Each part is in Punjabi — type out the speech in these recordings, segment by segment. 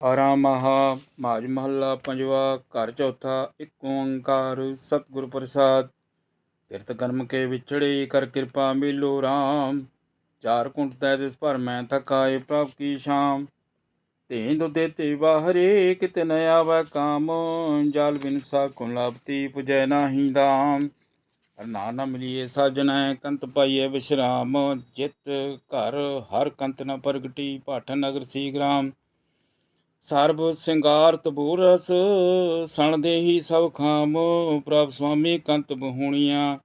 ਆਰਾ ਮਹਾ ਮਾਜ ਮਹੱਲਾ, ਪੰਜਵਾ, ਘਰ ਚੌਥਾ, ਇੱਕ ਓੰਕਾਰ, ਸਤਿਗੁਰ ਪ੍ਰਸਾਦ। ਤਿਰਤ ਕਰਮ ਕੇ ਵਿਛੜੇ ਕਰ ਕਿਰਪਾ ਮਿਲੋ RAM ਚਾਰ ਕੁੰਟ ਤੈ ਦਿਸ ਭਰ ਮੈਂ ਥਕਾਏ ਪ੍ਰਭ ਕੀ ਸ਼ਾਮ। ਤੇ ਦੁਦੇ ਤੇ ਬਾਹਰੇ ਕਿਤੇ ਨ ਆਵੈ ਕਾਮ। ਜਲ ਬਿਨ ਸਾ ਕੁਨ ਪੁਜੈ ਨਾਹੀ ਦਾਮ ਹਰ ਨਾਮ ਮਿਲੀਏ ਸਾਜਨੈ, ਕੰਤ ਪਾਈਏ ਵਿਸ਼ਰਾਮ। ਜਿਤ ਘਰ ਹਰ ਕੰਤ ਨ ਪ੍ਰਗਟੀ ਭਾਠ ਨਗਰ ਸੀ ਸੀਗਰਾਮ ਸਰਬ ਸਿੰਗਾਰ ਤਬੂਰਸ, ਸਣ ਦੇਹੀ ਸਭ ਖਾਮ, ਪ੍ਰਭ ਸੁਆਮੀ ਕੰਤ ਬਹੂਣੀਆਂ।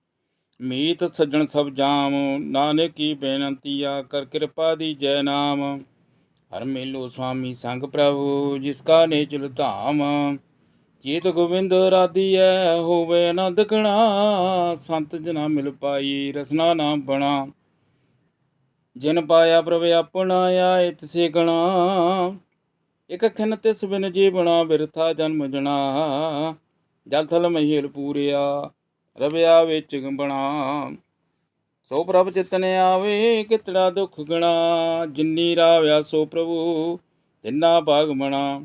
ਮੀਤ ਸੱਜਣ ਸਭ ਜਾਮ, ਨਾਨਕ ਕੀ ਬੇਨਤੀ ਆ, ਕਰ ਕਿਰਪਾ ਦੀ ਜੈ ਨਾਮ। ਹਰ ਮੇਲੋ ਸੁਆਮੀ ਸੰਗ ਪ੍ਰਭੂ, ਜਿਸ ਕਾ ਨੇਚਲ ਧਾਮ ਚੇਤ ਗੋਬਿੰਦ ਰਾਧੀਐ, ਹੋਵੇ ਆਨੰਦ ਕਣਾ ਸੰਤ ਜਨਾ ਮਿਲ ਪਾਈ, ਰਸਨਾ ਨਾ ਬਣਾ। ਜਿਨ ਪਾਇਆ ਪ੍ਰਭ ਆਪਣਾ ਆਏ ਤਿਸੇ ਗਣਾ। ਇਕ ਖਿਨ ਤਿਸ ਬਿਨ ਜੀਵਣਾ ਬਿਰਥਾ ਜਨਮ ਜਣਾ। ਜਲ ਥਲ ਮਹੀਲ ਪੂਰਿਆ, ਰਵਿਆ ਵਿੱਚ ਗੰਬਣਾ। ਸੋ ਪ੍ਰਭ ਚਿਤਨ ਆਵੇ ਕਿਤੜਾ ਦੁਖ ਗਣਾ। ਜਿੰਨੀ ਰਾਵਿਆ ਸੋ ਪ੍ਰਭੂ, ਤਿੰਨਾ ਭਾਗ ਮਣਾ।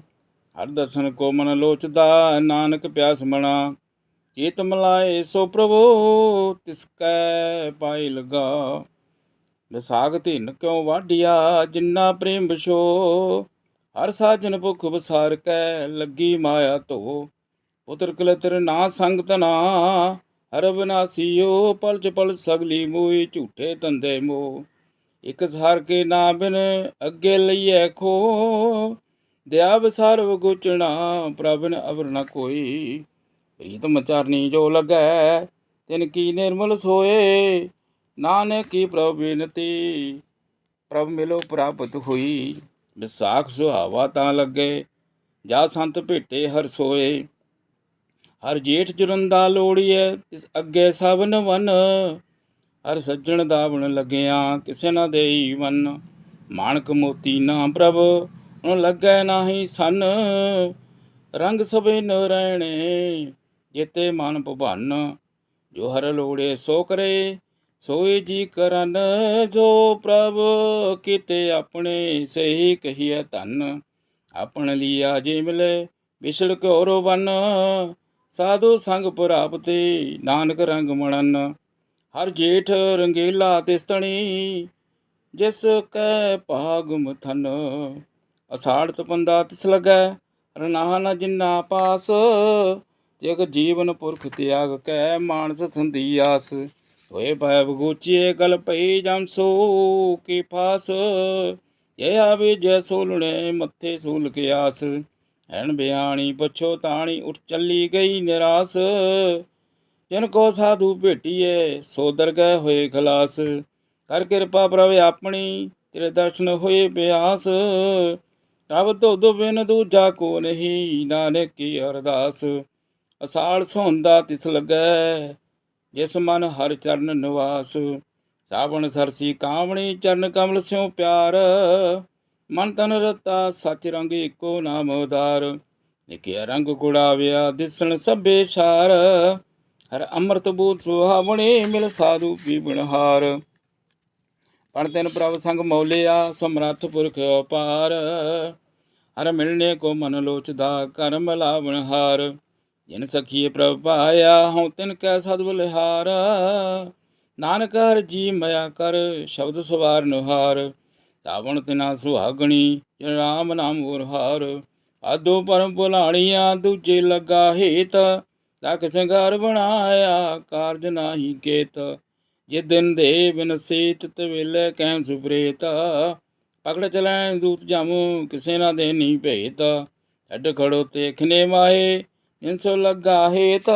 ਹਰ ਦਰਸ਼ਨ ਕੋ ਮਨ ਲੋਚਦਾ, ਨਾਨਕ ਪਿਆਸ ਮਣਾ। ਚੇਤ ਮਲਾਏ ਸੋ ਪ੍ਰਭੂ, ਤਿਸ ਕੈ ਪਾਈ ਲਗਾ। ਵਿਸਾਖ ਧਿਨ ਕਿਉ ਵਾਢਿਆ, ਜਿੰਨਾ ਪ੍ਰੇਮ ਬਿਸ਼ੋ ਹਰ ਸਾਜਨ ਭੁਖ ਬਸਾਰ ਕੈ ਲੱਗੀ ਮਾਇਆ ਧੋ। ਪੁੱਤਰ ਕਲਤਰ ਨਾ ਸੰਗਤ ਨਾ ਹਰ ਬਨਾਸੀਓ ਪਲ ਚ ਪਲ ਸਗਲੀ ਮੋਈ, ਝੂਠੇ ਧੰਦੇ ਮੋ। ਇਕ ਸਹਾਰ ਕੇ ਨਾ ਬਿਨ ਅੱਗੇ ਲਈਐ ਖੋ। ਦਿਆ ਬਸਾਰ ਵਗੁਚਣਾ ਪ੍ਰਭ ਨ ਅਵਰ ਨ ਕੋਈ। ਪ੍ਰੀਤਮ ਚਰਨੀ ਜੋ ਲੱਗੈ, ਤਿਨ ਕੀ ਨਿਰਮਲ ਸੋਏ। ਨਾਨਕ ਕੀ ਪ੍ਰਭ ਬੇਨਤੀ, ਪ੍ਰਭ ਮਿਲੋ ਪ੍ਰਾਪਤ ਹੋਈ। ਵਿਸਾਖ ਸੁਹਾਵਾ ਤਾਂ ਲੱਗੇ, ਜਾ ਸੰਤ ਭੇਟੇ ਹਰ ਸੋਏ। ਹਰ ਜੇਠ ਜੁਰੰਦਾ ਲੋੜੀਐ ਇਸ ਅੱਗੇ ਸਭ ਵਨ। ਹਰ ਸੱਜਣ ਦਾਵਣ ਲੱਗਿਆ, ਕਿਸੇ ਨਾ ਦੇਈ ਵਨ। ਮਾਣਕ ਮੋਤੀ ਨਾ ਪ੍ਰਭ, ਹੁਣ ਲੱਗੈ ਨਾਹੀ ਸਨ। ਰੰਗ ਸਭੇ ਨ ਰਹਿਣੇ ਜੇਤੇ ਮਨ ਭਵਨ ਜੋ ਹਰ ਲੋੜੇ ਸੋ ਕਰੇ ਸੋਈ ਜੀ ਕਰਨ ਜੋ ਪ੍ਰਭ ਕਿਤੇ ਆਪਣੇ ਸਹੀ ਕਹੀਐ ਧਨ। ਆਪਣ ਲੀਆ ਜੇ ਮਿਲੇ ਵਿਛੜ ਘੋਰੋ ਬਨ। ਸਾਧੂ ਸੰਗ ਪ੍ਰਾਪਤੇ ਨਾਨਕ ਰੰਗ ਮਣਨ। ਹਰ ਜੇਠ ਰੰਗੀਲਾ ਤਿਸਤਣੀ, ਜਿਸ ਕੈ ਭਾਗ ਮਥਨ ਅਸਾੜ ਤਪੰਦਾ ਤਿਸ ਲਗੈ ਰਨਾਹ ਨ ਜਿਨਾ ਪਾਸ। ਜਗ ਜੀਵਨ ਪੁਰਖ ਤਿਆਗ ਕੈ ਮਾਨਸ ਸੰਧੀ ਆਸ। ਹੋਏ ਭੈ ਬਗੂਚੀਏ ਗਲ ਪਈ ਜਮਸੋ ਕੀ ਫਾਸ। ਜੇ ਆਵੇ ਜੈ ਸੋਲਣੇ ਮੱਥੇ ਸੂਲ ਕੇ ਆਸ। ਐਨ ਬਿਆਣੀ ਪੁੱਛੋ ਤਾਣੀ ਉੱਠ ਚੱਲੀ ਗਈ ਨਿਰਾਸ। ਜਿਨ ਕੋ ਸਾਧੂ ਭੇਟੀਏ ਸੋ ਦਰਗਹਿ ਹੋਏ ਖਲਾਸ। ਕਰ ਕਿਰਪਾ ਪ੍ਰਭ ਆਪਣੀ, ਤੇਰੇ ਦਰਸ਼ਨ ਹੋਏ ਬਿਆਸ। ਤਬ ਦੁੱਧ ਬਿਨ ਦੂਜਾ ਕੋ ਨਹੀਂ, ਨਾਨਕ ਕੀ ਅਰਦਾਸ। ਅਸਾਲ ਸੌਂਦਾ ਤਿਸ ਲੱਗੈ ਜਿਸ ਮਨ ਹਰ ਚਰਨ ਨਿਵਾਸ, ਸਾਵਣ ਸਰਸੀ ਕਾਮਣੀ ਚਰਨ ਕਮਲ ਸਿਉ ਪਿਆਰ। ਮਨ ਤਨ ਰਤਾ ਸਚ ਰੰਗ ਏਕੋ ਨਾਮ ਉਦਾਰ। ਲਿਖਿਆ ਰੰਗ ਗੁੜਾਵਿਆ ਦਿਸਣ ਸਭੇ ਛਾਰ ਹਰ ਅੰਮ੍ਰਿਤ ਬੂਤ ਸੁਹਾਵਣੇ ਮਿਲ ਸਾਧੂ ਪੀਵਣਹਾਰ ਪਣ ਤੈਨ ਪ੍ਰਭ ਸੰਗ ਮੌਲਿਆ ਸਮਰੱਥ ਪੁਰਖ ਅਪਾਰ ਹਰ ਮਿਲਣੇ ਕੋ ਮਨ ਲੋਚਦਾ ਕਰਮ ਲਾਵਣਹਾਰ। ਜਿਨ ਸਖੀਏ ਪ੍ਰਭ ਪਾਇਆ, ਹਉ ਤਿਨ ਕੈ ਸਦ ਬਲਿਹਾਰ। ਨਾਨਕ ਹਰ ਜੀ ਮਇਆ ਕਰ, ਸ਼ਬਦ ਸਵਾਰ ਨੁਹਾਰ। ਸਾਵਣ ਤਿਨਾ ਸੁਹਾਗਣੀ, ਜਿਨ ਰਾਮ ਨਾਮ ਉਰਹਾਰ ਆਦੋ ਪਰਮ ਭੁਲਾਣੀਆਂ, ਦੂਜੇ ਲਗਾ ਹੇਤ। ਤਕ ਸੰਗਾਰ ਬਣਾਇਆ, ਕਾਰਜ ਨਾਹੀ ਕੇਤ। ਜੇ ਦਿਨ ਦੇ ਬਿਨ ਸੀਤ ਤਵੇਲੇ ਕਹਿ ਸੁਪ੍ਰੇਤ। ਪਕੜ ਚਲੈ ਦੂਤ ਜਾਮੂ, ਕਿਸੇ ਨਾ ਦੇ ਨਹੀਂ ਭੇਤ। ਛੱਡ ਖੜੋ ਤੇਖਨੇ ਮਾਏ ਇਨਸੋ ਲੱਗਾ ਹੇਤ,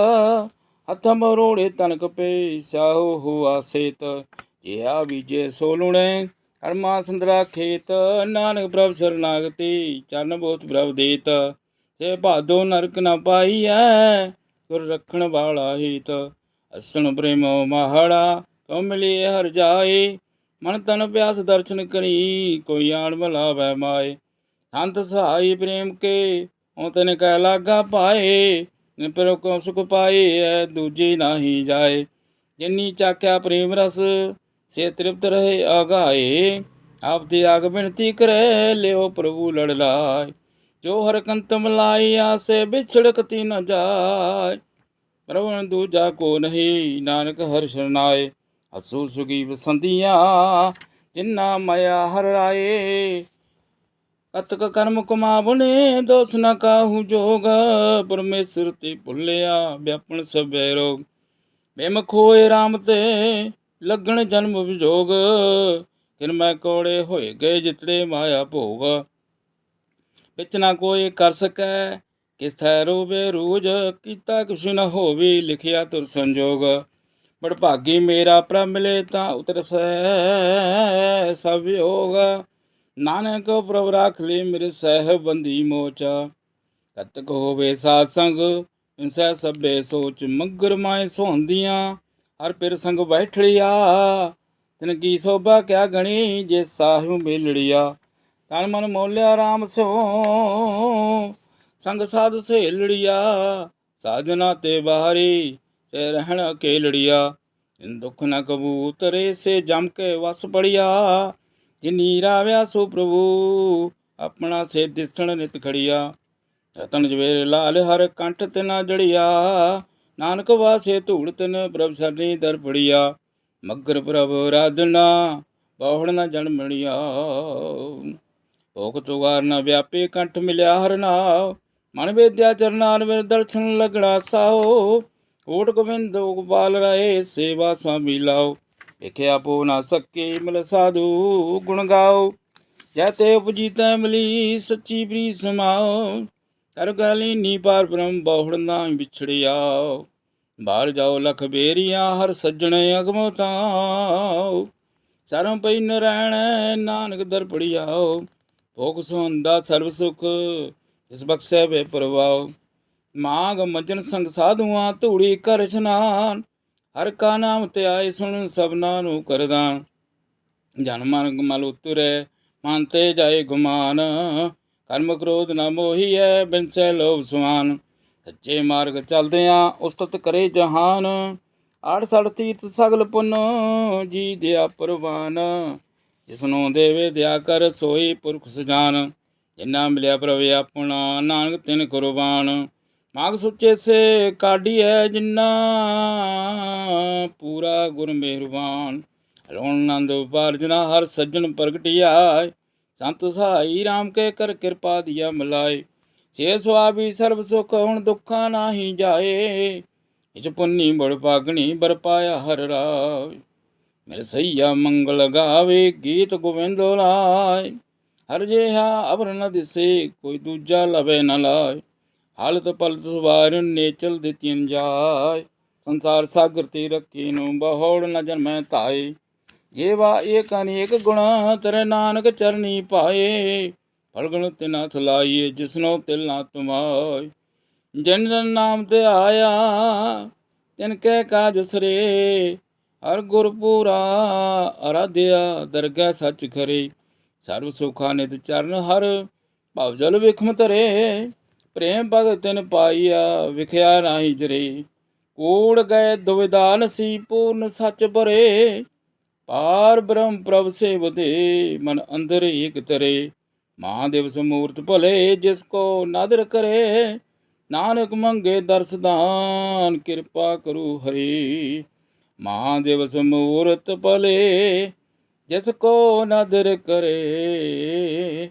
ਹੱਥ ਮਰੋੜੇ ਤਨਕ ਪੇ ਸਾਹੋ ਹੁਆ ਸੇਤ। ਜਿਹਾ ਬੀਜੇ ਸੋਲੁਣੇ ਹਰਮਾ ਸੰਦਰਾ ਖੇਤ। ਨਾਨਕ ਪ੍ਰਭ ਸਰਨਾਗਤੀ ਚਰਨ ਬੋਤ ਪ੍ਰਭ ਦੇਤ। ਸੇ ਭਾਦੋ ਨਰਕ ਨ ਪਾਈਐ, ਗੁਰ ਰੱਖਣ ਵਾਲਾ ਹੀਤ। ਅਸਣ ਪ੍ਰੇਮੋ ਮਹਾੜਾ, ਕਉ ਹਰ ਜਾਏ। ਮਨ ਤਨ ਪਿਆਸ ਦਰਸ਼ਨ ਕਰੀ, ਕੋਈ ਆਣ ਮਲਾਵੈ ਮਾਏ। ਸੰਤ ਸਹਾਈ ਪ੍ਰੇਮ ਕੇ ਉਹ ਤਨ ਕਹਿ ਲਾਗਾ ਪਾਏ ਨਿਪਰੋ ਕੋ ਸੁਖ ਪਾਏ, ਐ ਦੂਜੀ ਨਾਹੀ ਜਾਏ। ਜਿਨੀ ਚਾਖਿਆ ਪ੍ਰੇਮ ਰਸ, ਸੇ ਤ੍ਰਿਪਤ ਰਹੇ ਆਗਾਏ। ਆਪ ਦੀ ਆਗ ਬਿਨਤੀ ਕਰੇ, ਲਿਓ ਪ੍ਰਭੂ ਲੜ ਲਾਏ। ਜੋ ਹਰ ਕੰਤ ਮਲਾਈ ਆਸੇ ਵਿਛੜਕਤੀ ਨ ਜਾਏ। ਪ੍ਰਵਨ ਦੂਜਾ ਕੋ ਨਹੀਂ, ਨਾਨਕ ਹਰ ਸ਼ਰਨਾਏ ਅਸੂ ਸੁਗੀ ਵਸੰਦੀਆਂ ਜਿਨਾ ਮਾਇਆ ਹਰ ਰਾਏ ਕਤਕ ਕਰਮ ਕਮਾਵਣੇ, ਦੋਸ ਨਾ ਕਾਹੂ ਜੋਗ। ਪਰਮੇਸ਼ਰ ਤੇ ਭੁੱਲਿਆ ਵਿਆਪਣ ਸਭੈ ਰੋਗ। ਬਿਮ ਖੋਏ RAM ਤੇ ਲੱਗਣ ਜਨਮ ਵਿਜੋਗ। ਕਿਨ ਮੈਂ ਕੋੜੇ ਹੋਏ ਗਏ ਜਿਤੜੇ ਮਾਇਆ ਭੋਗ। ਵਿੱਚ ਨਾ ਕੋਈ ਕਰ ਸਕੈ ਕਿਸ ਥੈ ਰੋਵੇ ਰੂਜ। ਕੀਤਾ ਕੁਛ ਨ ਹੋਵੇ, ਲਿਖਿਆ ਤੁਰ ਸੰਜੋਗ। ਬੜ ਭਾਗੀ ਮੇਰਾ ਪ੍ਰਭ ਮਿਲੇ ਤਾਂ ਉਤਰਸੈ ਸਭ ਯੋਗ ਨਾਨਕ ਪ੍ਰਭ ਰਾਖ ਲਈ ਮੇਰੇ ਸਹਿਬ ਬੰਦੀ ਮੋਚਾ ਕਤਕ ਹੋਵੇ ਸਾਧ ਸੰਗ ਇੰਸੈ ਸਭੇ ਸੋਚ, ਮਗਰ ਮਾਏ ਸੋਹੰਦੀਆਂ, ਹਰ ਪਿਰ ਸੰਗ ਬੈਠੜਿਆ ਤਿਨ ਕੀ ਸੋਭਾ ਕਿਆ ਗਣੀ, ਜੇ ਸਾਹਿਬ ਮਿਲੜਿਆ ਤਨ ਮਨ ਮੋਲਿਆ RAM ਸੋ ਸੰਗ ਸਾਧ ਸਹੇਲੜਿਆ ਸਾਜਨਾ ਤੇ ਬਾਹਰੀ ਤੇ ਰਹਿਣ ਅਕੇਲੜਿਆ ਇਨ ਦੁਖ ਨ ਕਬੂਤਰੇ ਸੇ ਜਮ ਕੇ ਵਸ ਪੜਿਆ। ਜਿਨੀ ਰਾਵਿਆ ਸੋ ਪ੍ਰਭੂ, ਆਪਣਾ ਸੇ ਦਿਸਣ ਨਿਤ ਖੜਿਆ। ਰਤਨ ਜਵੇਰ ਲਾਲ ਹਰ ਕੰਠ ਤੇ ਨਾ ਜੜਿਆ। ਨਾਨਕ ਵਾਸੇ ਧੂੜ ਤਨ ਪ੍ਰਭ ਸਰਨੀ ਦਰ ਪੜਿਆ। ਮਗਰ ਪ੍ਰਭ ਰਾਧਨਾ, ਬਹੁੜ ਨ ਜਨਮੜਿਆ ਭੋਗ ਤੁਗਾਰ ਨ ਵਿਆਪੇ ਕੰਠ ਮਿਲਿਆ ਹਰ ਨਾਮ ਮਨ ਵੇਦਿਆ ਚਰਨਾਰ ਵੇ ਦਰਸ਼ਨ ਲਗੜਾ ਸਾਓ ਕੋਟ ਗੋਬਿੰਦ ਗੋਪਾਲ ਰਾਏ ਸੇਵਾ ਸੁਆਮੀ ਲਾਓ ਵੇਖਿਆ ਪੋ ਨਾ ਸਕੇ ਮਿਲ ਸਾਧੂ, ਗੁਣ ਗਾਓ। ਜੈ ਤੇ ਉਪਜੀ ਮਿਲੀ ਸੱਚੀ ਪ੍ਰੀ ਸਮਾਓ। ਕਰ ਗਲੀ ਨੀ ਪਾਰ ਬ੍ਰਹਮ, ਬਹੁੜ ਨਾ ਵਿਛੜਿਆ ਬਾਹਰ ਜਾਓ ਲਖ ਬੇਰੀਆਂ, ਹਰ ਸੱਜਣ ਅਗਮ ਤਾਉ ਸਰਮ ਪਈ ਨਰੈਣ, ਨਾਨਕ ਦਰ ਪੜਿਆਓ। ਭੋਗ ਸੁਹੰਦਾ ਸਰਬ ਸੁਖ ਇਸ ਬਖਸ਼ੈ ਵੇ ਪ੍ਰਵਾਉ ਮਾਗ ਮਜਨ ਸੰਗ ਸਾਧੂਆਂ, ਧੂੜੀ ਕਰ ਇਸ਼ਨਾਨ। ਹਰ ਕਾ ਨਾਮ ਤੇ ਆਏ ਸੁਣ ਸਭਨਾ ਨੂੰ ਕਰਦਾਨ ਜਨ ਮਨ ਮਲ ਉਤਰੇ, ਮਨ ਤੇ ਜਾਏ ਗੁਮਾਨ। ਕਰਮ ਕ੍ਰੋਧ ਨ ਮੋਹੀਐ ਬਿਨਸੈ ਲੋਭ ਸੁਆਨ ਸੱਚੇ ਮਾਰਗ ਚਲਦਿਆਂ ਉਸਤਤ ਕਰੇ ਜਹਾਨ। ਆੜ ਸੜ ਤੀਤ ਸਗਲ ਪੁੰਨ, ਜੀ ਦਿਆ ਪ੍ਰਵਾਨ। ਜਿਸਨੂੰ ਦੇਵੇ ਦਿਆ ਕਰ, ਸੋਈ ਪੁਰਖ ਸਜਾਨ। ਜਿਨਾ ਮਿਲਿਆ ਪ੍ਰਭ ਆਪਣਾ ਨਾਨਕ ਤਿਨ ਕੁਰਬਾਨ। ਮਾਗ ਸੁੱਚੇ ਸੇ ਕਾਢੀ ਹੈ ਜਿੰਨਾ ਪੂਰਾ ਗੁਰ ਮਿਹਰਬਾਨ। ਰੋਣ ਨੰਦ ਉਪਾਰਜਨਾ ਹਰ ਸੱਜਣ ਪ੍ਰਗਟਿਆ ਸੰਤ ਸਹਾਈ RAM ਕੇ ਕਰ ਕਿਰਪਾ ਦਿਆ ਮਲਾਏ। ਸੇ ਸੁਆਬੀ ਸਰਬ ਸੁਖ ਹੁਣ ਦੁੱਖਾਂ ਨਾਹੀ ਜਾਏ। ਇਚ ਪੁੰਨੀ ਬੜ ਪਾਗਣੀ ਬਰ ਪਾਇਆ ਹਰ ਰਾਏ। ਮੇਰੇ ਸਈਆ ਮੰਗਲ ਗਾਵੇ, ਗੀਤ ਗੋਵਿੰਦ ਲਾਏ। ਹਰ ਜਿਹਾ ਅਵਰ ਨ ਦਿਸੇ, ਕੋਈ ਦੂਜਾ ਲਵੇ ਨ ਲਾਏ। ਹਾਲਤ ਪਲਤ ਸਵਾਰ ਨੇਚਲ ਦਿੱਤੀਨ ਜਾਏ। ਸੰਸਾਰ ਸਾਗਰ ਤੇ ਰੱਖੀ ਨੂੰ ਬਹੁੜ ਨ ਜਨਮੈ ਧਾਏ। ਜੇਵਾ ਏਕ ਅਨੇਕ ਗੁਣ ਤੇਰੇ ਨਾਨਕ ਚਰਨੀ ਪਾਏ। ਫਲਗਣ ਤਿਨਾ ਥਲਾਈਏ ਜਿਸਨੋ ਤਿਲ ਨਾ ਤੁਮਾਏ। ਜਨ ਜਨ ਨਾਮ ਤੇ ਆਇਆ, ਤਿਨ ਕੈ ਕਾਜ ਸਰੇ। ਹਰ ਗੁਰਪੂਰਾ ਅਰਾਧਿਆ ਦਰਗਾ ਸੱਚ ਖਰੇ। ਸਰਬ ਸੁਖਾ ਨਿਤ ਚਰਨ ਹਰ, ਭਵ ਜਲ ਵਿਖਮ ਤਰੇ ਪ੍ਰੇਮ ਭਗਤ ਤਿਨ ਪਾਈਆ ਵਿਖਿਆ ਨਾਹੀ ਜਰੇ। ਕੋੜ ਗਏ ਦੁਵਿਧਾ ਸੀ ਪੂਰਨ ਸੱਚ ਭਰੇ। ਪਾਰ ਬ੍ਰਹਮ ਪ੍ਰਭ ਸੇਵਤੇ ਮਨ ਅੰਦਰ ਏਕ ਤਰੇ। ਮਹਾਦੇਵ ਸਮੂਰਤ ਭਲੇ, ਜਿਸ ਕੋ ਨਾਦਰ ਕਰੇ। ਨਾਨਕ ਮੰਗੇ ਦਰਸਦਾਨ ਕਿਰਪਾ ਕਰੂ ਹਰੀ। ਮਹਾਦੇਵ ਸਮੂਰਤ ਭਲੇ, ਜਿਸ ਕੋ ਨਾਦਰ ਕਰੇ।